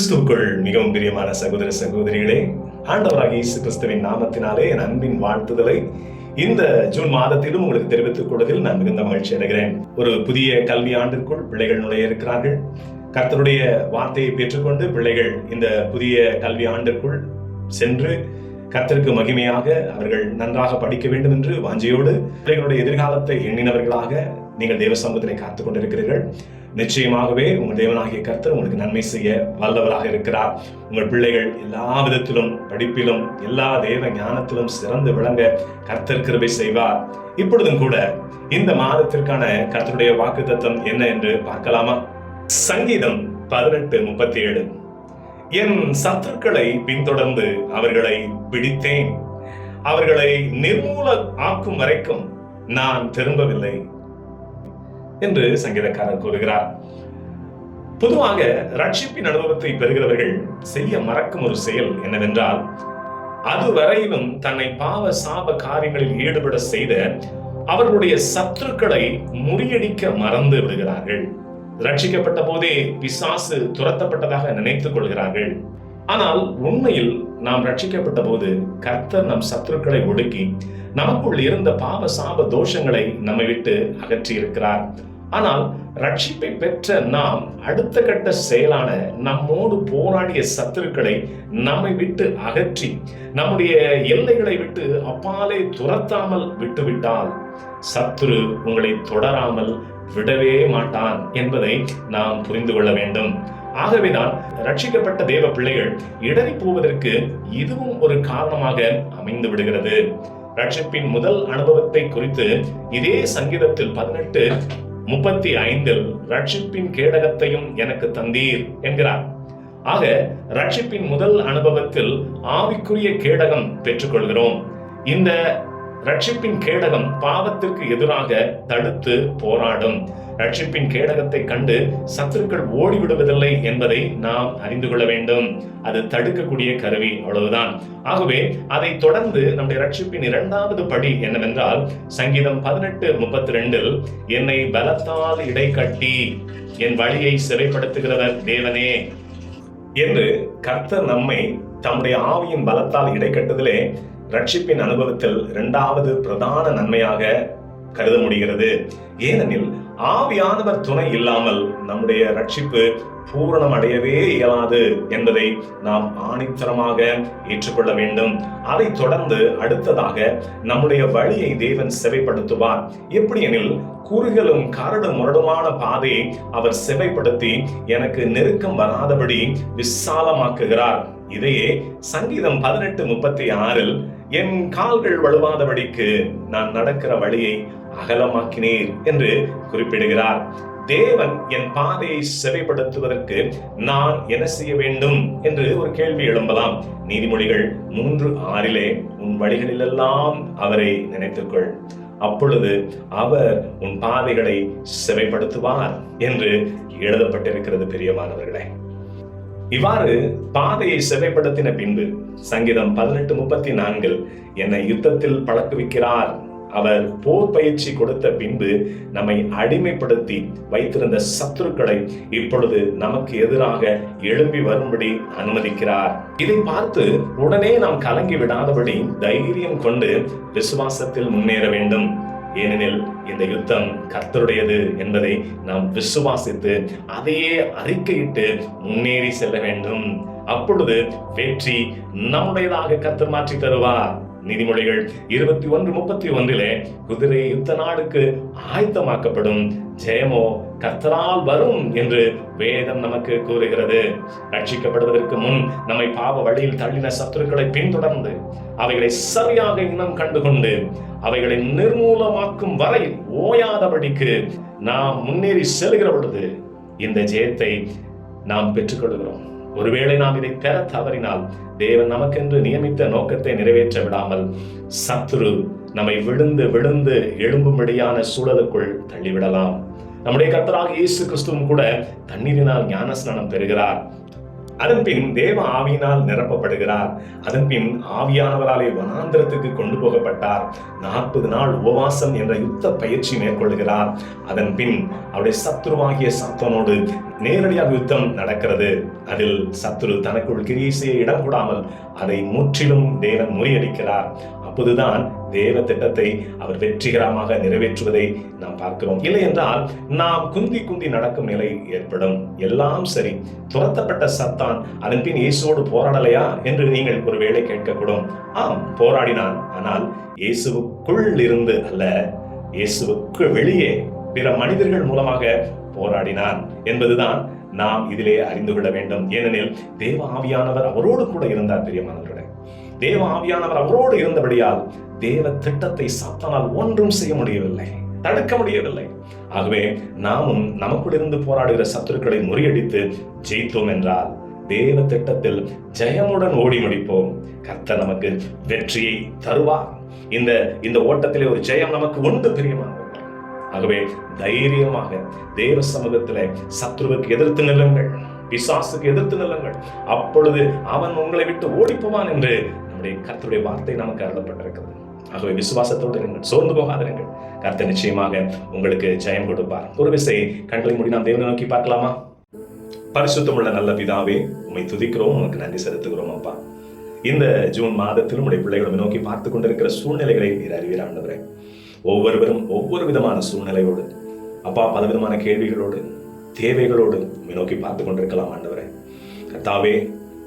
கிறிஸ்துவுக்குள் மிகவும் பிரியமான சகோதர சகோதரிகளே ஆண்டவராக இயேசு கிறிஸ்துவின் நாமத்தினாலே என் அன்பின் வாழ்த்துதலை. இந்த ஜூன் மாதத்திலும் உங்களுக்கு தெரிவித்துக் கொள்வதில் நான் மிகுந்த மகிழ்ச்சி அடைகிறேன். ஒரு புதிய கல்வி ஆண்டிற்குள் பிள்ளைகள் நுழைய இருக்கிறார்கள். கர்த்தருடைய வார்த்தையை பெற்றுக்கொண்டு பிள்ளைகள் இந்த புதிய கல்வி ஆண்டிற்குள் சென்று கர்த்தருக்கு மகிமையாக அவர்கள் நன்றாக படிக்க வேண்டும் என்று வாஞ்சியோடு பிள்ளைகளுடைய எதிர்காலத்தை எண்ணினவர்களாக நீங்கள் தேவ சமூகத்தினை காத்துக் கொண்டிருக்கிறீர்கள். நிச்சயமாகவே உங்கள் தேவனாகிய கர்த்தர் உங்களுக்கு நன்மை செய்ய வல்லவராக இருக்கிறார். உங்கள் பிள்ளைகள் எல்லா விதத்திலும் படிப்பிலும் எல்லா தேவ ஞானத்திலும் சிறந்து விளங்க கர்த்தர் கிருபை செய்வார். இப்பொழுதும் கூட இந்த மாதத்திற்கான கர்த்தருடைய வாக்கு என்ன என்று பார்க்கலாமா? சங்கீதம் பதினெட்டு முப்பத்தி ஏழு என் சத்துருக்களை பின்தொடர்ந்து அவர்களை பிடித்தேன். அவர்களை நிர்மூல ஆக்கும் வரைக்கும் நான் திரும்பவில்லை. என்று சங்கீதக்காரர் கூறுகிறார். பொதுவாக ரட்சிப்பின் அனுபவத்தை பெறுகிறவர்கள் செய்ய மறக்கும் ஒரு செயல் என்னவென்றால் அதுவரையிலும் தன்னை பாவ சாப காரியங்களில் ஈடுபட செய்த அவர்களுடைய சத்துருக்களை முறியடிக்க மறந்து விடுகிறார்கள். ரட்சிக்கப்பட்ட போதே பிசாசு துரத்தப்பட்டதாக நினைத்துக் கொள்கிறார்கள். ஆனால் உண்மையில் நாம் ரட்சிக்கப்பட்ட போது கர்த்தர் நம் சத்துருக்களை ஒடுக்கி நமக்குள் இருந்த பாவ சாப தோஷங்களை நம்மை விட்டு அகற்றி இருக்கிறார் ஆனால் ரட்சிப்பை பெற்ற நாம் அடுத்த கட்ட செயலான நம்மோடு போராடிய சத்துருக்களை நம்மை விட்டு அகற்றி நம்முடைய எல்லைகளை விட்டு அப்பாலே துரத்தாமல் விட்டுவிட்டால் சத்துரு உங்களை தொடராமல் விடவே மாட்டான் என்பதை நாம் புரிந்து கொள்ள வேண்டும். ஆகவேதான் ரட்சிக்கப்பட்ட தேவ பிள்ளைகள் இடறி போவதற்கு இதுவும் ஒரு காரணமாக அமைந்து விடுகிறது. ரட்சிப்பின் முதல் அனுபவத்தை குறித்து இதே சங்கீதத்தில் பதினெட்டு முப்பத்தி ஐந்தில் ரட்சிப்பின் கேடகத்தையும் எனக்கு தந்தீர் என்கிறார். ஆக ரட்சிப்பின் முதல் அனுபவத்தில் ஆவிக்குரிய கேடகம் பெற்றுக்கொள்கிறோம். இந்த ரட்சிப்பின் கேடகம் பாவத்திற்கு எதிராக தடுத்து போராடும். ரட்சிப்பின் கேடகத்தை கண்டு சத்துருக்கள் ஓடிவிடுவதில்லை என்பதை நாம் அறிந்து கொள்ள வேண்டும். அது தடுக்கக்கூடிய கருவி அவ்வளவுதான். ஆகவே அதை தொடர்ந்து நம்முடைய ரட்சிப்பின் இரண்டாவது படி என்னவென்றால் சங்கீதம் பதினெட்டு முப்பத்தி ரெண்டில் என்னை பலத்தால் இடை கட்டி என் வழியை சிறைப்படுத்துகிறவர் தேவனே என்று கர்த்தர் நம்மை தம்முடைய ஆவியின் பலத்தால் இடைக்கட்டுதலே ரட்சிப்பின் அனுபவத்தில் இரண்டாவது பிரதான நன்மையாக கருத முடிகிறது. ஏனெனில் ஆவியானவர் துணை இல்லாமல் நம்முடைய ரட்சிப்பு பூரணம் அடையவே இயலாது என்பதை நாம் ஆணித்தரமாக ஏற்றுக்கொள்ள வேண்டும். அதை தொடர்ந்து அடுத்ததாக நம்முடைய வழியை தேவன் செவைப்படுத்துவார். எப்படி எனில் குறுகலும் கரடு முரடுமான பாதையை அவர் செவைப்படுத்தி எனக்கு நெருக்கம் வராதபடி விசாலமாக்குகிறார். இதையே சங்கீதம் பதினெட்டு முப்பத்தி ஆறில் என் கால்கள் வலுவாதபடிக்கு நான் நடக்கிற வழியை அகலமாக்கினீர் என்று குறிப்பிடுகிறார். தேவன் என் பாதையை செவைப்படுத்துவதற்கு நான் என்ன செய்ய வேண்டும்? என்று ஒரு கேள்வி எழும்பலாம். நீதிமொழிகள் மூன்று ஆறிலே உன் வழிகளிலெல்லாம் அவரை நினைத்துக்கொள். அப்பொழுது அவர் உன் பாதைகளை செவைப்படுத்துவார் என்று எழுதப்பட்டிருக்கிறது பிரியமானவர்களே. இவ்வாறு பாதையை செவைப்படுத்தின பின்பு சங்கீதம் பதினெட்டு முப்பத்தி நான்கில் என்னை யுத்தத்தில் பழக்குவிக்கிறார். அவர் போர் பயிற்சி கொடுத்த பின்பு நம்மை அடிமைப்படுத்தி வைத்திருந்த சத்துருக்களை இப்பொழுது நமக்கு எதிராக எழும்பி வரும்படி அனுமதிக்கிறார். இதை பார்த்து உடனே நாம் கலங்கி விடாதபடி தைரியம் கொண்டு விசுவாசத்தில் முன்னேற வேண்டும். ஏனெனில் இந்த யுத்தம் கர்த்தருடையது என்பதை நாம் விசுவாசித்து அதையே அறிக்கையிட்டு முன்னேறி செல்ல வேண்டும். அப்பொழுது வெற்றி நம்முடையதாக கர்த்தர் மாற்றி தருவார். நீதிமொழிகள் இருபத்தி ஒன்று முப்பத்தி ஒன்றிலே குதிரை யுத்த நாடுக்கு ஆயத்தமாக்கப்படும் ஜெயமோ கர்த்தரால் வரும் என்று வேதம் நமக்கு கூறுகிறது. ரட்சிக்கப்படுவதற்கு முன் நம்மை பாவ வழியில் தள்ளின சத்துருக்களை பின்தொடர்ந்து அவைகளை சரியாக இனம் கண்டுகொண்டு அவைகளை நிர்மூலமாக்கும் வரை ஓயாதபடிக்கு நாம் முன்னேறி செல்கிற பொழுது இந்த ஜெயத்தை நாம் பெற்றுக்கொள்கிறோம். ஒருவேளை நாம் இதை பெற தவறினால் தேவன் நமக்கென்று நியமித்த நோக்கத்தை நிறைவேற்ற விடாமல் சத்துரு நம்மை விழுந்து விழுந்து எழும்பும்படியான சூழலுக்குள் தள்ளிவிடலாம். நம்முடைய கர்த்தராக இயேசு கிறிஸ்துவும் கூட தண்ணீரினால் ஞானஸ்நானம் பெறுகிறார். அதன்பின் தேவ ஆவியினால் நிரப்பப்படுகிறார். அதன்பின் ஆவியானவராலே வனாந்திரத்துக்கு கொண்டு போகப்பட்டார் நாற்பது நாள் உபவாசம் என்ற யுத்த பயிற்சி மேற்கொள்கிறார். அதன் பின் அவருடைய சத்ருவாகிய சத்தனோடு நேரடியாக யுத்தம் நடக்கிறது. அதில் சத்ரு தனக்குள் கிரீசியை இடம் கூடாமல் அதை முற்றிலும் தேவன் முறியடிக்கிறார். அப்போதுதான் தேவ திட்டத்தை அவர் வெற்றிகரமாக நிறைவேற்றுவதை நாம் பார்க்கிறோம். இல்லை என்றால் நாம் குந்தி குந்தி நடக்கும் நிலை ஏற்படும். எல்லாம் சரி. துரத்தப்பட்ட சத்தான் அதன் பின் இயேசுவோடு போராடலையா என்று நீங்கள் ஒருவேளை கேட்கக்கூடும். ஆம் போராடினான். ஆனால் இயேசுவுக்குள் இருந்து அல்ல இயேசுவுக்கு வெளியே பிற மனிதர்கள் மூலமாக போராடினான் என்பதுதான் நாம் இதிலே அறிந்து கொள்ள வேண்டும். ஏனெனில் தேவ ஆவியானவர் அவரோடு கூட இருந்தார் பிரியமானவர்களே. தேவ ஆவியானவர் அவரோடு இருந்தபடியால் தேவ திட்டத்தை சாத்தானால் ஒன்றும் செய்ய முடியவில்லை தடுக்க முடியவில்லை. ஆகவே நாமும் நமக்குள் இருந்து போராடுகிற சத்துருக்களை முறியடித்து ஜெயித்தோம் என்றால் தேவ திட்டத்தில் ஜெயமுடன் ஓடி முடிப்போம். கர்த்தர் நமக்கு வெற்றியை தருவார். இந்த இந்த ஓட்டத்திலே ஒரு ஜெயம் நமக்கு உண்டு பிரியமாக ஆகவே தைரியமாக தேவ சமூகத்திலே சத்ருவுக்கு எதிர்த்து நில்லுங்கள். பிசாசுக்கு எதிர்த்து நில்லுங்கள். அப்பொழுது அவன் உங்களை விட்டு ஓடிப்போவான் என்று நம்முடைய கர்த்தருடைய வார்த்தை நமக்கு அருளப்பட்டிருக்கிறது. ஆகவே விசுவாசத்தோடு நீங்கள் சோர்ந்து போகாதிருங்கள் கர்த்தர் நிச்சயமாக உங்களுக்கு ஜெயம் கொடுப்பார். ஒரு விசை கண்களை மூடி நாம் தேவனை நோக்கி பார்க்கலாமா? பரிசுத்தமுள்ள நல்ல பிதாவே உம்மை துதிக்கிறோம் உனக்கு நன்றி செலுத்துகிறோம் அப்பா. இந்த ஜூன் மாதத்தில் உடைய பிள்ளைகளை நோக்கி பார்த்து கொண்டிருக்கிற சூழ்நிலைகளை நீர் அறிவீர் ஒவ்வொருவரும் ஒவ்வொரு விதமான சூழ்நிலையோடு அப்பா பல விதமான கேள்விகளோடு தேவைகளோடு உண்மை நோக்கி பார்த்து கொண்டிருக்கலாம் ஆண்டவரே. கர்த்தாவே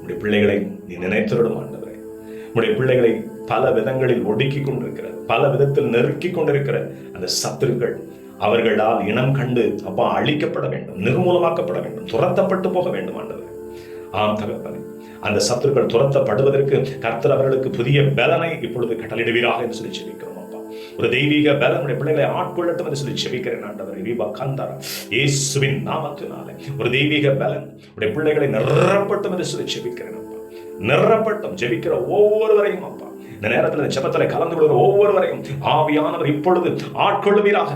உடைய பிள்ளைகளை நீ நினைத்திருடும் ஆண்டவரே. உடைய பிள்ளைகளை பல விதங்களில் ஒடுக்கி கொண்டிருக்கிற பல விதத்தில் நெருக்கி கொண்டிருக்கிற அந்த சத்துருக்கள் அவர்களால் இனம் கண்டு அப்பா அழிக்கப்பட வேண்டும் நிர்மூலமாக்கப்பட வேண்டும் துரத்தப்பட்டு போக வேண்டும் ஆண்டவர். ஆம் தகப்பனே. அந்த சத்துருக்கள் துரத்தப்படுவதற்கு கர்த்தர் அவர்களுக்கு புதிய பலனை இப்பொழுது கட்டளிடுவீராக என்று சொல்லி செபிக்கிறோம் ஒரு தெய்வீக பலன் உடைய பிள்ளைகளை ஆட்கொள்ளட்டும் என்று சொல்லி செபிக்கிறேன் ஆண்டவர். ரீபா கந்தார இயேசுவின் நாமத்தினாலே ஒரு தெய்வீக பலன் உடைய பிள்ளைகளை நிறப்பட்டும் என்று சொல்லி செபிக்கிறேன் அப்பா. நிறப்பட்டும் ஜெபிக்கிற ஒவ்வொருவரையும் அப்பா. இந்த நேரத்தில் இந்த ஜெபத்தில் கலந்து கொள்கிற ஒவ்வொருவரையும் ஆவியானவர் இப்பொழுது ஆட்கொள்ளுவீராக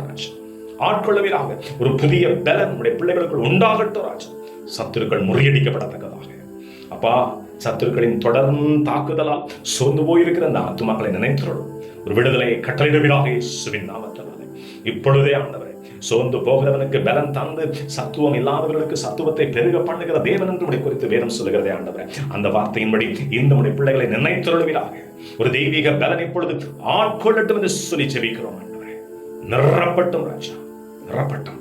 ஆட்கொள்ளுவீராக. ஒரு புதிய பலன் உடைய பிள்ளைகளுக்குள் உண்டாகட்டும் ராஜா. சத்துருக்கள் முறியடிக்கப்படத்தக்கதாக. அப்பா சத்துருக்களின் தொடர்ந்து தாக்குதலால் சோர்ந்து போயிருக்கிற அந்த ஆத்துமாக்களை நினைத்துள்ளோம் ஒரு விடுதலை கட்டளையிடுவீராக இயேசுவின் நாமத்தினாலே. இப்பொழுதே ஆண்டவரே சோர்ந்து போகிறவனுக்கு பலன் தந்து சத்துவம் இல்லாதவர்களுக்கு சத்துவத்தை பெருக பண்ணுகிற தேவன் என்று முடி குறித்து வேதம் சொல்லுகிறதே ஆண்டவரே. அந்த வார்த்தையின்படி இந்த முடி பிள்ளைகளை நினைத்துள்ளுவீராக ஒரு தெய்வீக பலன் இப்பொழுது ஆட்கொள்ளட்டும் என்று சொல்லி ஜெபிக்கிறோம் ஆண்டவரே. நிறப்பட்டும் ராஜா நிறப்பட்டும்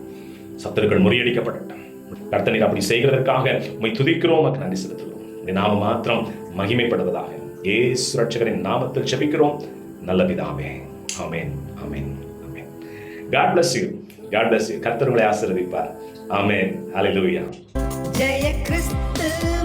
சத்துருக்கள் முறியடிக்கப்படட்டும். கர்த்தனீர் அப்படி செய்கிறதற்காக உண்மை துதிக்கிறோம் உமக்கு நன்றி செலுத்துகிறோம். நாம மாத்திரம் மகிமைப்படுவதாக. ஏசு ரட்சகரின் நாமத்தில் செபிக்கிறோம் நல்ல பிதாவே. Amen amen amen. God bless you God bless you கர்த்தர் உங்களை ஆசீர்வதிப்பார். ஆமென். ஹalleluya ஜெய கிறிஸ்து.